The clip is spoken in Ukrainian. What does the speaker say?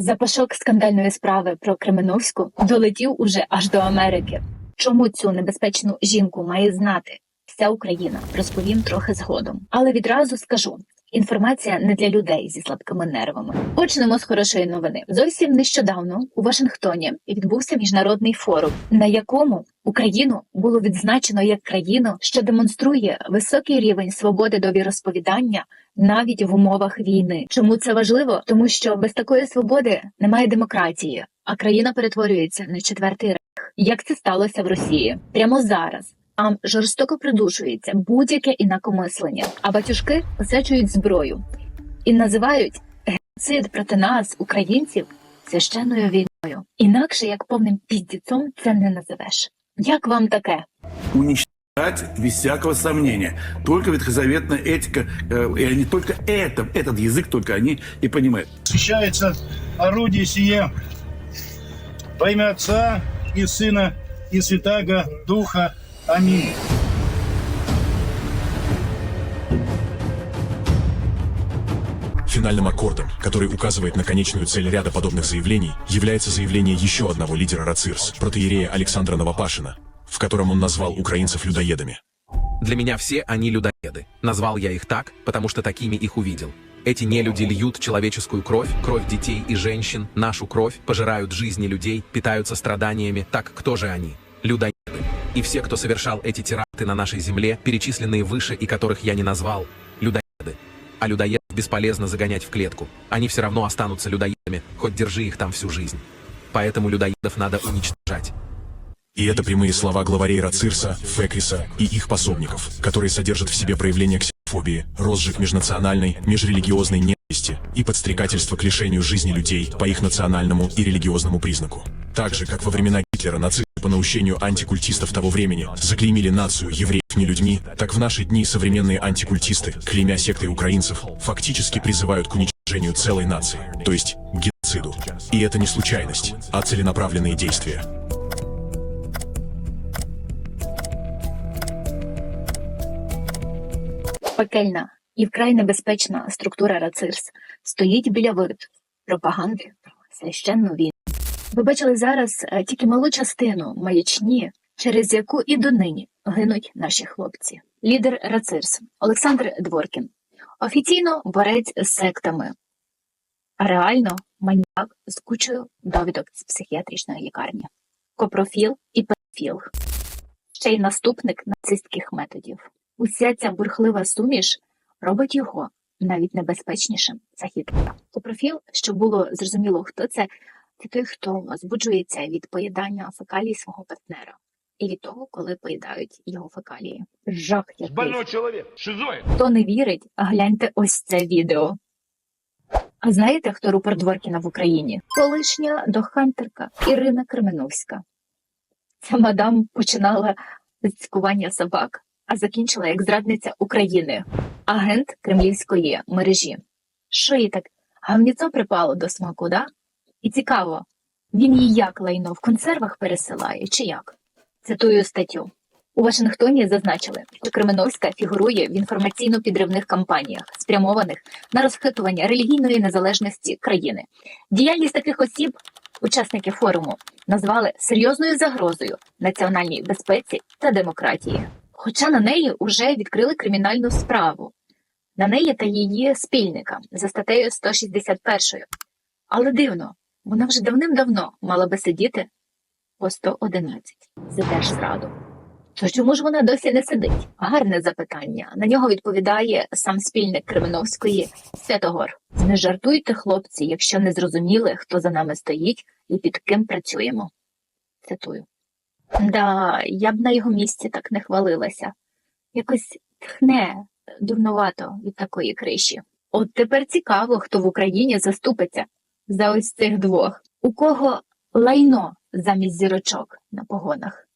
Запашок скандальної справи про Кременовську долетів уже аж до Америки. Чому цю небезпечну жінку має знати вся Україна? Розповім трохи згодом. Але відразу скажу. Інформація не для людей зі слабкими нервами. Почнемо з хорошої новини. Зовсім нещодавно у Вашингтоні відбувся міжнародний форум, на якому Україну було відзначено як країну, що демонструє високий рівень свободи до віросповідання навіть в умовах війни. Чому це важливо? Тому що без такої свободи немає демократії, а країна перетворюється на четвертий рейх. Як це сталося в Росії? Прямо зараз Там жорстоко придушується будь-яке інакомислення, а батюшки освячують зброю і називають геноцид проти нас, українців, священною війною. Інакше як повним піздіцом це не називеш. Як вам таке? уничтожать без всякого сомнения. Только ветхозаветная этика, э, и они только это, этот язык только они и понимают. Освящается орудие сие во имя Отца и Сына и Святаго Духа. Аминь. Финальным аккордом, который указывает на конечную цель ряда подобных заявлений, является заявление еще одного лидера РАЦИРС, протеерея Александра Новопашина, в котором он назвал украинцев людоедами. Для меня все они людоеды. Назвал я их так, потому что такими их увидел. Эти нелюди льют человеческую кровь, кровь детей и женщин, нашу кровь, пожирают жизни людей, питаются страданиями. Так кто же они? Людоеды. И все, кто совершал эти теракты на нашей земле, перечисленные выше и которых я не назвал, людоеды. А людоедов бесполезно загонять в клетку. Они все равно останутся людоедами, хоть держи их там всю жизнь. Поэтому людоедов надо уничтожать. И это прямые слова главарей РАЦИРСа, Фекриса и их пособников, которые содержат в себе проявление ксенофобии, розжиг межнациональной, межрелигиозной ненависти и подстрекательство к лишению жизни людей по их национальному и религиозному признаку. Так же, как во времена Гитлера нацисты по наущению антикультистов того времени заклеймили нацию евреев не людьми, так в наши дни современные антикультисты, клеймя сектой украинцев, фактически призывают к уничтожению целой нации, то есть к геноциду. И это не случайность, а целенаправленные действия. Пекельна і вкрай небезпечна структура РАЦИРС стоїть біля вид пропаганди про священну війну. Ви бачили зараз е, тільки малу частину маячні, через яку і донині гинуть наші хлопці. Лідер РАЦИРС Олександр Дворкін. Офіційно борець з сектами, а реально маніяк з кучою довідок з психіатричної лікарні, копрофіл і педофіл. Ще й наступник нацистських методів. Уся ця бурхлива суміш робить його навіть небезпечнішим за Гітлера. Копрофіл, щоб було зрозуміло, хто це, це той, хто збуджується від поїдання фекалій свого партнера і від того, коли поїдають його фекалії. Жах який. Больной человек, шизоид. Хто не вірить, гляньте ось це відео. А знаєте, хто рупор Дворкіна в Україні? Колишня дохантерка Ірина Кременовська. Ця мадам починала з цькування собак, а закінчила як зрадниця України, агент кремлівської мережі. Що їй так гавніцо припало до смаку, да? І цікаво, він їй як лайно в консервах пересилає, чи як? Цитую статтю. У Вашингтоні зазначили, що Кременовська фігурує в інформаційно-підривних кампаніях, спрямованих на розхитування релігійної незалежності країни. Діяльність таких осіб, учасники форуму, назвали серйозною загрозою національній безпеці та демократії. Хоча на неї вже відкрили кримінальну справу, на неї та її спільника за статтею 161. Але дивно, вона вже давним-давно мала би сидіти по 111 за держзраду. То чому ж вона досі не сидить? Гарне запитання. На нього відповідає сам спільник Кременовської Святогор. Не жартуйте, хлопці, якщо не зрозуміли, хто за нами стоїть і під ким працюємо. Цитую. Да, я б на його місці так не хвалилася. Якось тхне дурнувато від такої криші. От тепер цікаво, хто в Україні заступиться за ось цих двох. У кого лайно замість зірочок на погонах.